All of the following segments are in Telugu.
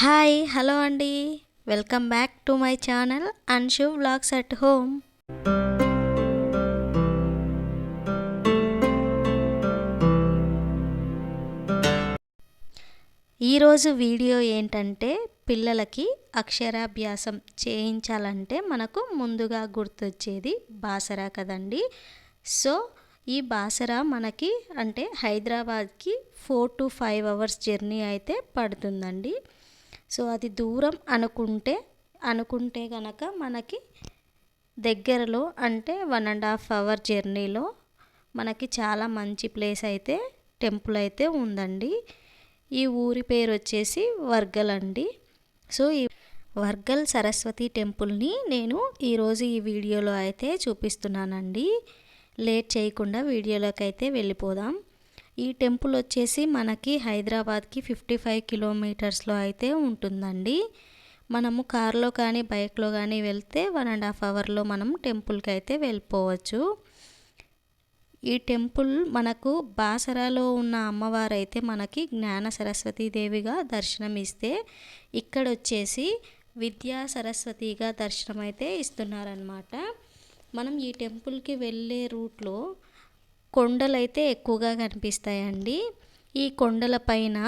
హాయ్ హలో అండి. Welcome back to my channel Anshu vlogs at home. ఈరోజు వీడియో ఏంటంటే పిల్లలకి అక్షరాభ్యాసం చేయించాలంటే మనకు ముందుగా గుర్తొచ్చేది బాసరా కదండి. సో ఈ బాసరా మనకి అంటే హైదరాబాద్కి four to five hours journey అయితే పడుతుందండి. సో అది దూరం అనుకుంటే అనుకుంటే కనుక మనకి దగ్గరలో అంటే వన్ అండ్ హాఫ్ అవర్ జర్నీలో మనకి చాలా మంచి ప్లేస్ అయితే టెంపుల్ అయితే ఉందండి. ఈ ఊరి పేరు వచ్చేసి వర్గల్ అండి. సో ఈ వర్గల్ సరస్వతి టెంపుల్ని నేను ఈరోజు ఈ వీడియోలో అయితే చూపిస్తున్నానండి. లేట్ చేయకుండా వీడియోలోకి అయితే వెళ్ళిపోదాం. ఈ టెంపుల్ వచ్చేసి మనకి హైదరాబాద్కి ఫిఫ్టీ ఫైవ్ కిలోమీటర్స్లో అయితే ఉంటుందండి. మనము కార్లో కానీ బైక్లో కానీ వెళ్తే వన్ అండ్ హాఫ్ అవర్లో మనం టెంపుల్కి అయితే వెళ్ళిపోవచ్చు. ఈ టెంపుల్ మనకు బాసరాలో ఉన్న అమ్మవారు అయితే మనకి జ్ఞాన సరస్వతి దేవిగా దర్శనం ఇస్తే ఇక్కడ వచ్చేసి విద్యా సరస్వతిగా దర్శనం అయితే ఇస్తున్నారనమాట మనం ఈ టెంపుల్కి వెళ్ళే రూట్లో కొండలైతే ఎక్కువగా కనిపిస్తాయండి. ఈ కొండలపైన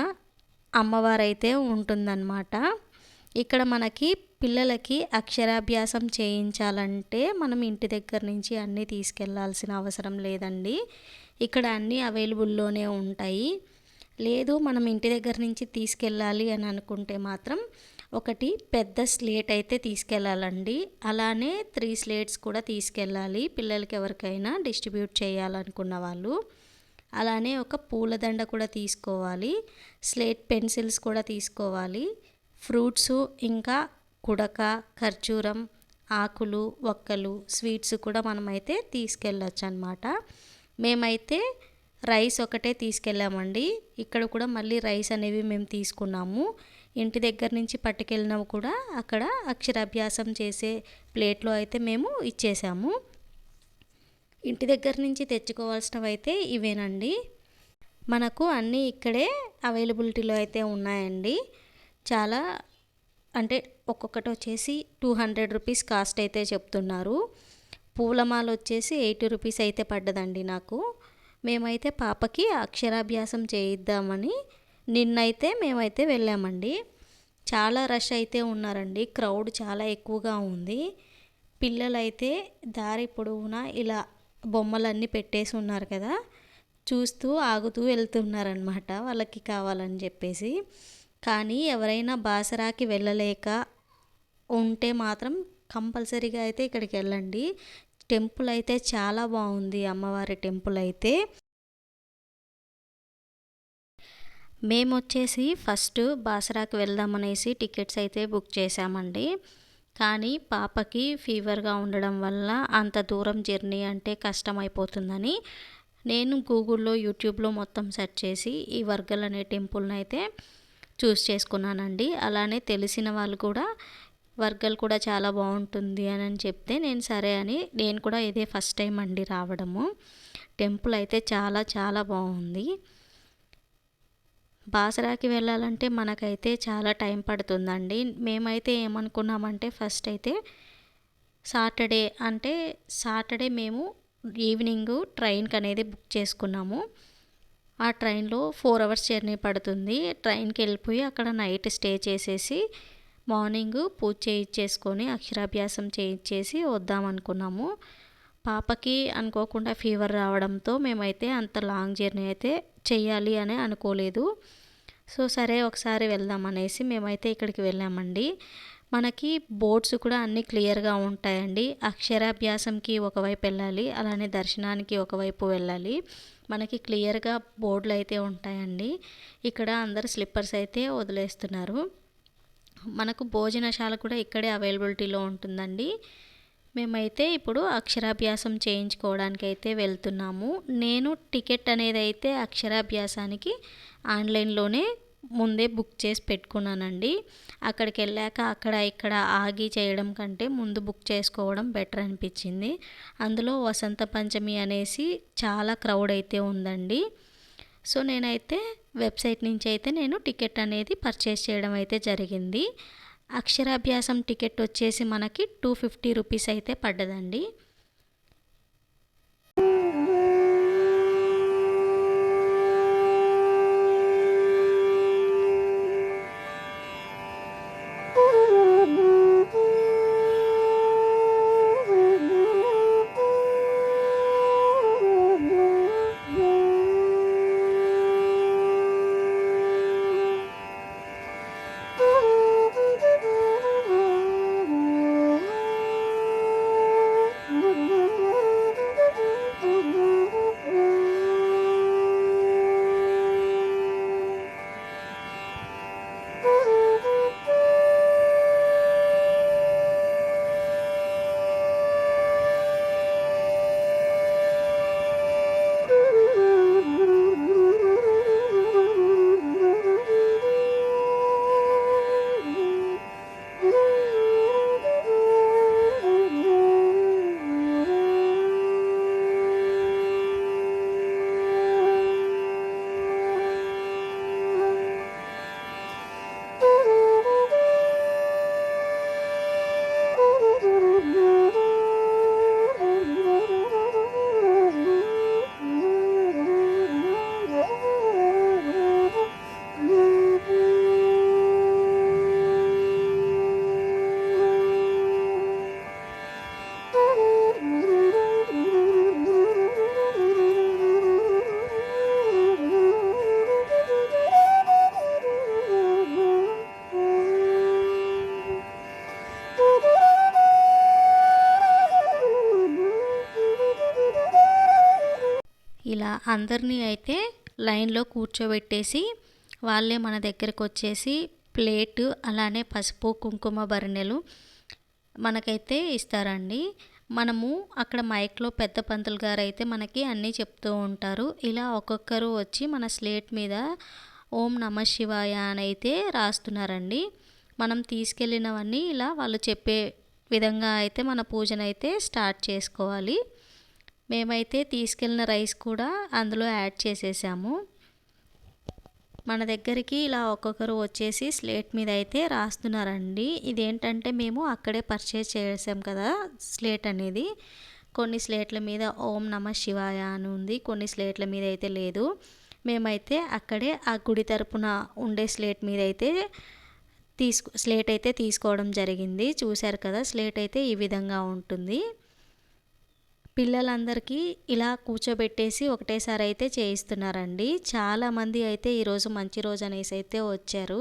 అమ్మవారైతే ఉంటుందన్నమాట. ఇక్కడ మనకి పిల్లలకి అక్షరాభ్యాసం చేయించాలంటే మనం ఇంటి దగ్గర నుంచి అన్నీ తీసుకెళ్ళాల్సిన అవసరం లేదండి. ఇక్కడ అన్నీ అవైలబుల్లోనే ఉంటాయి. లేదు మనం ఇంటి దగ్గర నుంచి తీసుకెళ్ళాలి అని అనుకుంటే మాత్రం ఒకటి పెద్ద స్లేట్ అయితే తీసుకెళ్ళాలండి. అలానే త్రీ స్లేట్స్ కూడా తీసుకెళ్ళాలి. పిల్లలకి ఎవరికైనా డిస్ట్రిబ్యూట్ చేయాలనుకున్న వాళ్ళు. అలానే ఒక పూలదండ కూడా తీసుకోవాలి. స్లేట్ పెన్సిల్స్ కూడా తీసుకోవాలి. ఫ్రూట్స్ ఇంకా కుడక ఖర్జూరం ఆకులు ఒక్కలు స్వీట్స్ కూడా మనమైతే తీసుకెళ్ళచ్చు అనమాట మేమైతే రైస్ ఒకటే తీసుకెళ్ళామండి. ఇక్కడ కూడా మళ్ళీ రైస్ అనేవి మేము తీసుకున్నాము. ఇంటి దగ్గర నుంచి పట్టుకెళ్ళినవి కూడా అక్కడ అక్షరాభ్యాసం చేసే ప్లేట్లో అయితే మేము ఇచ్చేసాము. ఇంటి దగ్గర నుంచి తెచ్చుకోవాల్సినవి అయితే ఇవేనండి. మనకు అన్నీ ఇక్కడే అవైలబిలిటీలో అయితే ఉన్నాయండి. చాలా అంటే ఒక్కొక్కటి వచ్చేసి టూ హండ్రెడ్ రూపీస్ కాస్ట్ అయితే చెప్తున్నారు. పూలమాల వచ్చేసి ఎయిటీ రూపీస్ అయితే పడ్డదండి నాకు. మేమైతే పాపకి అక్షరాభ్యాసం చేయిద్దామని నిన్నైతే మేమైతే వెళ్ళామండి. చాలా రష్ అయితే ఉన్నారండి. క్రౌడ్ చాలా ఎక్కువగా ఉంది. పిల్లలైతే దారి పొడవునా ఇలా బొమ్మలన్నీ పెట్టేసి ఉన్నారు కదా. చూస్తూ ఆగుతూ వెళ్తున్నారనమాట వాళ్ళకి కావాలని చెప్పేసి. కానీ ఎవరైనా బాసరాకి వెళ్ళలేక ఉంటే మాత్రం కంపల్సరీగా అయితే ఇక్కడికి వెళ్ళండి. టెంపుల్ అయితే చాలా బాగుంది అమ్మవారి టెంపుల్ అయితే. మేము వచ్చేసి ఫస్ట్ బాసరాకి వెళ్దామనేసి టికెట్స్ అయితే బుక్ చేసామండి కానీ పాపకి ఫీవర్గా ఉండడం వల్ల అంత దూరం జర్నీ అంటే కష్టమైపోతుందని నేను గూగుల్లో యూట్యూబ్లో మొత్తం సెర్చ్ చేసి ఈ వర్గల్ అనే టెంపుల్ని అయితే చూస్ చేసుకున్నానండి. అలానే తెలిసిన వాళ్ళు కూడా వర్గల్ కూడా చాలా బాగుంటుంది అని చెప్తే నేను సరే అని నేను కూడా ఇదే ఫస్ట్ టైం అండి రావడము. టెంపుల్ అయితే చాలా చాలా బాగుంది బాసరాకి వెళ్ళాలంటే మనకైతే చాలా టైం పడుతుందండి. మేమైతే ఏమనుకున్నామంటే ఫస్ట్ అయితే సాటర్డే అంటే సాటర్డే మేము ఈవినింగ్ ట్రైన్కి అనేది బుక్ చేసుకున్నాము. ఆ ట్రైన్లో ఫోర్ అవర్స్ జర్నీ పడుతుంది. ట్రైన్కి వెళ్ళిపోయి అక్కడ నైట్ స్టే చేసేసి మార్నింగ్ పూజ చేయించేసుకొని అక్షరాభ్యాసం చేయించేసి వద్దామనుకున్నాము. పాపకి అనుకోకుండా ఫీవర్ రావడంతో మేమైతే అంత లాంగ్ జర్నీ అయితే చెయ్యాలి అని అనుకోలేదు. సో సరే ఒకసారి వెళ్దాం అనేసి మేమైతే ఇక్కడికి వెళ్ళామండి. మనకి బోర్డ్స్ కూడా అన్నీ క్లియర్గా ఉంటాయండి. అక్షరాభ్యాసంకి ఒకవైపు వెళ్ళాలి అలానే దర్శనానికి ఒకవైపు వెళ్ళాలి. మనకి క్లియర్గా బోర్డులు అయితే ఉంటాయండి. ఇక్కడ అందరు స్లిప్పర్స్ అయితే వదిలేస్తున్నారు. మనకు భోజనశాల కూడా ఇక్కడే అవైలబిలిటీలో ఉంటుందండి. మేమైతే ఇప్పుడు అక్షరాభ్యాసం చేయించుకోవడానికి అయితే వెళ్తున్నాము. నేను టికెట్ అనేది అయితే అక్షరాభ్యాసానికి ఆన్లైన్లోనే ముందే బుక్ చేసి పెట్టుకున్నానండి. అక్కడికి వెళ్ళాక అక్కడ ఇక్కడ ఆగి చేయడం కంటే ముందు బుక్ చేసుకోవడం బెటర్ అనిపించింది. అందులో వసంత పంచమి అనేసి చాలా క్రౌడ్ అయితే ఉందండి. సో నేనైతే వెబ్సైట్ నుంచి అయితే నేను టికెట్ అనేది పర్చేస్ చేయడం అయితే జరిగింది. అక్షరాభ్యాసం టికెట్ వచ్చేసి మనకి టూ ఫిఫ్టీ రూపీస్ అయితే పడ్డదండి. అందరినీ అయితే లైన్లో కూర్చోబెట్టేసి వాళ్ళే మన దగ్గరకు వచ్చేసి ప్లేటు అలానే పసుపు కుంకుమ బరిణెలు మనకైతే ఇస్తారండి. మనము అక్కడ మైక్లో పెద్ద పంతులు గారు అయితే మనకి అన్నీ చెప్తూ ఉంటారు. ఇలా ఒక్కొక్కరు వచ్చి మన స్లేట్ మీద ఓం నమ శివాయ అని అయితే రాస్తున్నారండి. మనం తీసుకెళ్ళినవన్నీ ఇలా వాళ్ళు చెప్పే విధంగా అయితే మన పూజనైతే స్టార్ట్ చేసుకోవాలి. మేమైతే తీసుకెళ్ళిన రైస్ కూడా అందులో యాడ్ చేసేసాము. మన దగ్గరికి ఇలా ఒక్కొక్కరు వచ్చేసి స్లేట్ మీద అయితే రాస్తున్నారండి. ఇదేంటంటే మేము అక్కడే పర్చేస్ చేసాం కదా స్లేట్ అనేది. కొన్ని స్లేట్ల మీద ఓం నమ శివాయ అని ఉంది కొన్ని స్లేట్ల మీద అయితే లేదు. మేమైతే అక్కడే ఆ గుడి తరపున ఉండే స్లేట్ మీద అయితే తీసుకు స్లేట్ అయితే తీసుకోవడం జరిగింది. చూశారు కదా స్లేట్ అయితే ఈ విధంగా ఉంటుంది. పిల్లలందరికీ ఇలా కూర్చోబెట్టేసి ఒకటేసారి అయితే చేయిస్తున్నారండి. చాలామంది అయితే ఈరోజు మంచి రోజు అనేసి అయితే వచ్చారు.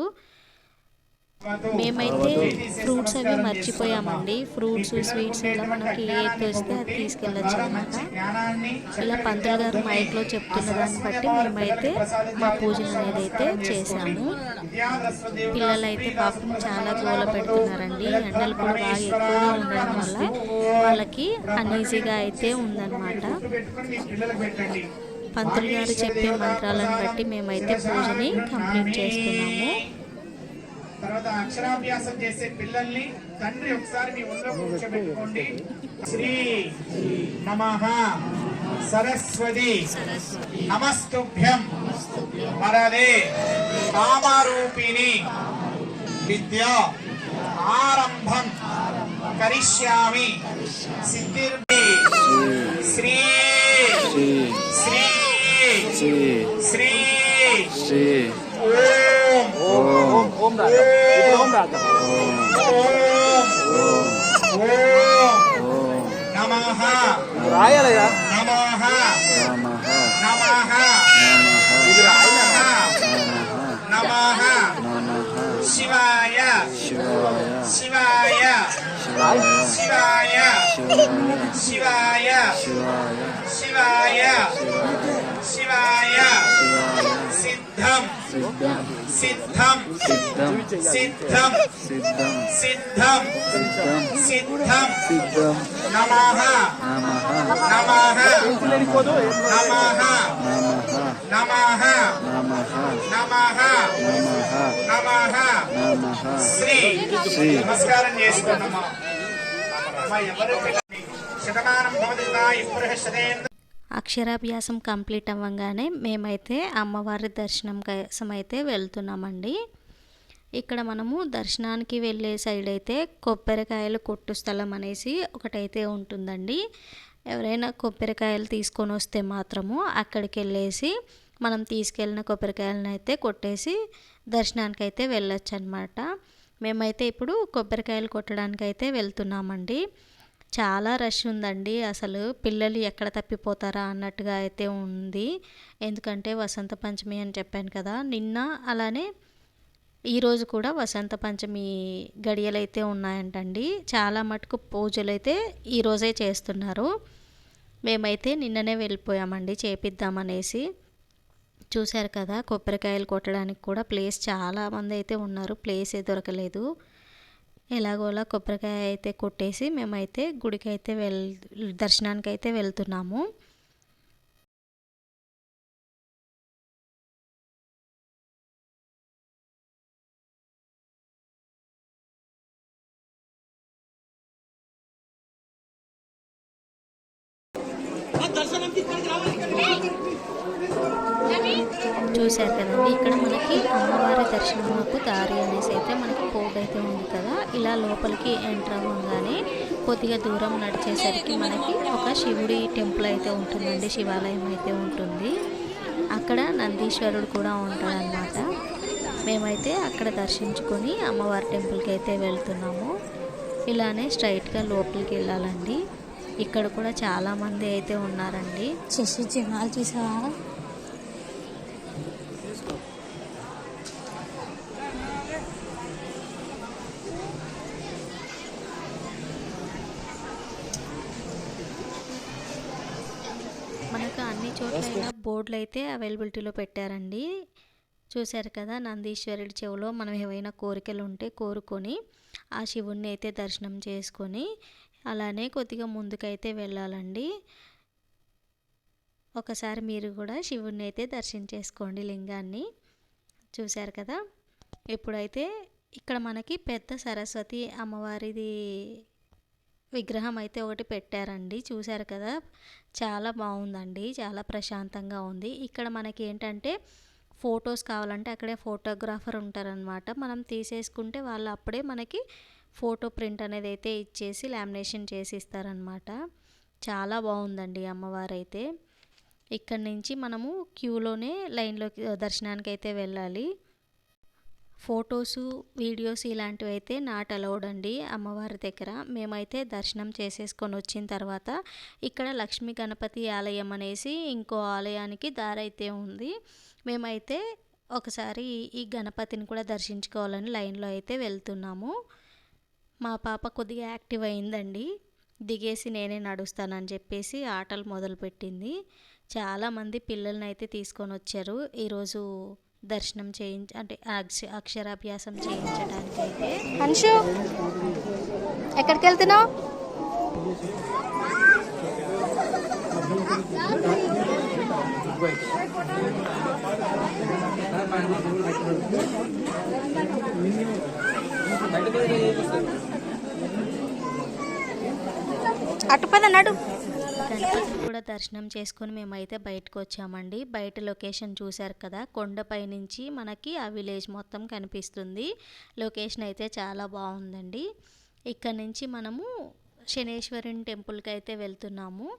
మేమైతే ఫ్రూట్స్ అవి మర్చిపోయామండి. ఫ్రూట్స్ స్వీట్స్ ఇలా మనకి ఏది వస్తే అది తీసుకెళ్ళచ్చు అనమాట ఇలా పంతులు గారు మైక్లో చెప్తున్న దాన్ని బట్టి మేమైతే మా పూజలు అనేది అయితే చేసాము పిల్లలైతే పాపం చాలా గోల పెడుతున్నారండి. ఎండలు కూడా బాగా ఎక్కువగా ఉండడం వల్ల వాళ్ళకి అనీజీగా అయితే ఉందన్నమాట. పంతులు గారు చెప్పే మంత్రాలను బట్టి మేమైతే పూజని కంప్లీట్ చేస్తున్నాము. తర్వాత అక్షరాభ్యాసం చేసే పిల్లల్ని తండ్రి ఒకసారి మీ ఒళ్ళో కూర్చోబెట్టుకోండి. శ్రీ నమః సరస్వతి నమస్తుభ్యం. వరదే కామరూపిణి విద్య ఆరంభం కరిష్యామి సిద్ధిర్భి. శ్రీ శ్రీ శ్రీ శ్రీ ఓం రాదు ఇప్పుడు ఓం రాదు రాయలేదా ఇది రాయలే శివాయ. శివాయ. శివాయ. శివాయ. శివాయ. సిద్ధం. సిద్ధం సిద్ధం సిద్ధం సిద్ధం సిద్ధం సిద్ధం సిద్ధం నమః నమః నమః నమః నమః నమః నమః నమః శ్రీ శ్రీ నమస్కారం చేసుకున్నామా ఎవరు శతమానం భవతి ఇప్పుడుశతేంద్ర అక్షరాభ్యాసం కంప్లీట్ అవ్వగానే మేమైతే అమ్మవారి దర్శనం కోసం అయితే వెళ్తున్నామండి. ఇక్కడ మనము దర్శనానికి వెళ్ళే సైడ్ అయితే కొబ్బరికాయలు కొట్టు స్థలం అనేసి ఒకటైతే ఉంటుందండి. ఎవరైనా కొబ్బరికాయలు తీసుకొని వస్తే మాత్రము అక్కడికి వెళ్ళేసి మనం తీసుకెళ్ళిన కొబ్బరికాయలను అయితే కొట్టేసి దర్శనానికి అయితే వెళ్ళొచ్చు అనమాట మేమైతే ఇప్పుడు కొబ్బరికాయలు కొట్టడానికి అయితే వెళ్తున్నామండి. చాలా రష్ ఉందండి. అసలు పిల్లలు ఎక్కడ తప్పిపోతారా అన్నట్టుగా అయితే ఉంది. ఎందుకంటే వసంత పంచమి అని చెప్పాను కదా నిన్న అలానే ఈరోజు కూడా వసంత పంచమి గడియలు అయితే ఉన్నాయంటండి. చాలా మటుకు పూజలు అయితే ఈరోజే చేస్తున్నారు. మేమైతే నిన్ననే వెళ్ళిపోయామండి చేపిద్దామనేసి చూశారు కదా కొబ్బరికాయలు కొట్టడానికి కూడా ప్లేస్ చాలా మంది అయితే ఉన్నారు. ప్లేసే దొరకలేదు. ఎలాగోలా కొబ్బరికాయ అయితే కొట్టేసి మేమైతే గుడికి అయితే వెల్ దర్శనానికి అయితే వెళ్తున్నాము చూశారు కదండి. ఇక్కడ మనకి అమ్మవారి దర్శనంకు దారి అనేసి అయితే మనకి పోగు అయితే ఉంది కదా. ఇలా లోపలికి ఎంటర్ అవ్వగానే కొద్దిగా దూరం నడిచేసరికి మనకి ఒక శివుడి టెంపుల్ అయితే ఉంటుందండి. శివాలయం అయితే ఉంటుంది. అక్కడ నందీశ్వరుడు కూడా ఉంటాడనమాట మేమైతే అక్కడ దర్శించుకొని అమ్మవారి టెంపుల్కి అయితే వెళ్తున్నాము. ఇలానే స్ట్రైట్గా లోపలికి వెళ్ళాలండి. ఇక్కడ కూడా చాలామంది అయితే ఉన్నారండి. శశి జనాలు చూసావా? బోర్డులు అయితే అవైలబిలిటీలో పెట్టారండి. చూశారు కదా నందీశ్వరుడి చెవులో మనం ఏవైనా కోరికలు ఉంటే కోరుకొని ఆ శివుణ్ణి అయితే దర్శనం చేసుకొని అలానే కొద్దిగా ముందుకైతే వెళ్ళాలండి. ఒకసారి మీరు కూడా శివుణ్ణి అయితే దర్శించేసుకోండి లింగాన్ని. చూశారు కదా? ఇప్పుడైతే ఇక్కడ మనకి పెద్ద సరస్వతి అమ్మవారిది విగ్రహం అయితే ఒకటి పెట్టారండి. చూశారు కదా? చాలా బాగుందండి. చాలా ప్రశాంతంగా ఉంది. ఇక్కడ మనకి ఏంటంటే ఫొటోస్ కావాలంటే అక్కడే ఫోటోగ్రాఫర్ ఉంటారనమాట మనం తీసేసుకుంటే వాళ్ళు అప్పుడే మనకి ఫోటో ప్రింట్ అనేది అయితే ఇచ్చేసి లామినేషన్ చేసి ఇస్తారనమాట చాలా బాగుందండి అమ్మవారు అయితే ఇక్కడ నుంచి మనము క్యూలోనే లైన్లోకి దర్శనానికి అయితే వెళ్ళాలి. ఫొటోసు వీడియోస్ ఇలాంటివి అయితే నాట్ అలౌడ్ అండి అమ్మవారి దగ్గర. మేమైతే దర్శనం చేసేసుకొని వచ్చిన తర్వాత ఇక్కడ లక్ష్మీ గణపతి ఆలయం అనేసి ఇంకో ఆలయానికి దారైతే ఉంది. మేమైతే ఒకసారి ఈ గణపతిని కూడా దర్శించుకోవాలని లైన్లో అయితే వెళ్తున్నాము. మా పాప కొద్దిగా యాక్టివ్ అయిందండి. దిగేసి నేనే నడుస్తానని చెప్పేసి ఆటలు మొదలుపెట్టింది. చాలామంది పిల్లల్ని అయితే తీసుకొని వచ్చారు. ఈరోజు దర్శనం చేయించ అంటే అక్ష అక్షరాభ్యాసం చేయించడానికి అయితే అంశు ఎక్కడికి వెళ్తున్నావు అటు పద నడు. దర్శనం చేసుకొని మేమైతే బయటకు వచ్చామండి బయట లొకేషన్ చూశారు కదా కొండపై నుంచి మనకి ఆ విలేజ్ మొత్తం కనిపిస్తుంది. లొకేషన్ అయితే చాలా బాగుందండి. ఇక్కడ నుంచి మనము శనేశ్వరుని టెంపుల్కి అయితే వెళ్తున్నాము.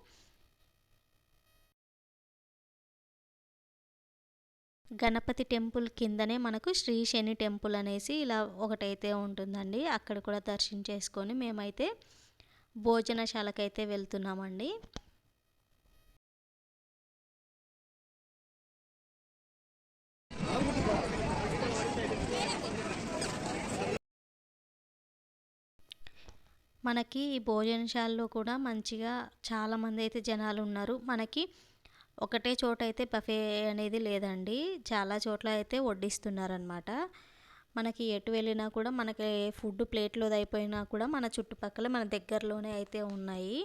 గణపతి టెంపుల్ కిందనే మనకు శ్రీ శని టెంపుల్ అనేసి ఇలా ఒకటైతే ఉంటుందండి. అక్కడ కూడా దర్శనం చేసుకొని మేమైతే భోజనశాలకైతే వెళ్తున్నామండి. మనకి ఈ భోజనశాలలో కూడా మంచిగా చాలామంది అయితే జనాలు ఉన్నారు. మనకి ఒకటే చోట అయితే బఫే అనేది లేదండి. చాలా చోట్ల అయితే వడ్డిస్తున్నారనమాట మనకి ఎటు వెళ్ళినా కూడా మనకి ఫుడ్ ప్లేట్లో అయిపోయినా కూడా మన చుట్టుపక్కల మన దగ్గరలోనే అయితే ఉన్నాయి.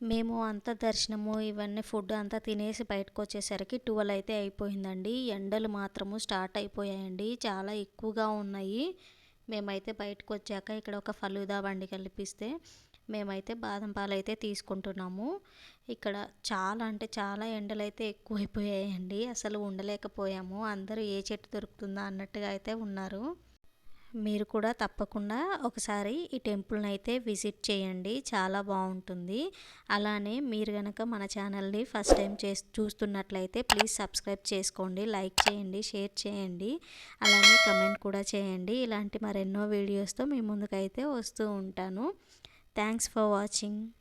మేము అంత దర్శనము ఇవన్నీ ఫుడ్ అంతా తినేసి బయటకు వచ్చేసరికి ట్వెల్వ్ అయితే అయిపోయిందండి. ఎండలు మాత్రము స్టార్ట్ అయిపోయాయండి. చాలా ఎక్కువగా ఉన్నాయి. మేమైతే బయటకు వచ్చాక ఇక్కడ ఒక ఫలూదా బండి కల్పిస్తే మేమైతే బాదం పాలు అయితే తీసుకుంటున్నాము. ఇక్కడ చాలా అంటే చాలా ఎండలు అయితే ఎక్కువైపోయాయండి. అసలు ఉండలేకపోయాము. అందరూ ఏ చెట్టు దొరుకుతుందా అన్నట్టుగా అయితే ఉన్నారు. మీరు కూడా తప్పకుండా ఒకసారి ఈ టెంపుల్ని అయితే విజిట్ చేయండి. చాలా బాగుంటుంది. అలానే మీరు కనుక మన ఛానల్ని ఫస్ట్ టైం చే చూస్తున్నట్లయితే ప్లీజ్ సబ్స్క్రైబ్ చేసుకోండి. లైక్ చేయండి షేర్ చేయండి. అలానే కమెంట్ కూడా చేయండి. ఇలాంటి మరెన్నో వీడియోస్తో మీ ముందుకైతే వస్తూ ఉంటాను. Thanks for watching.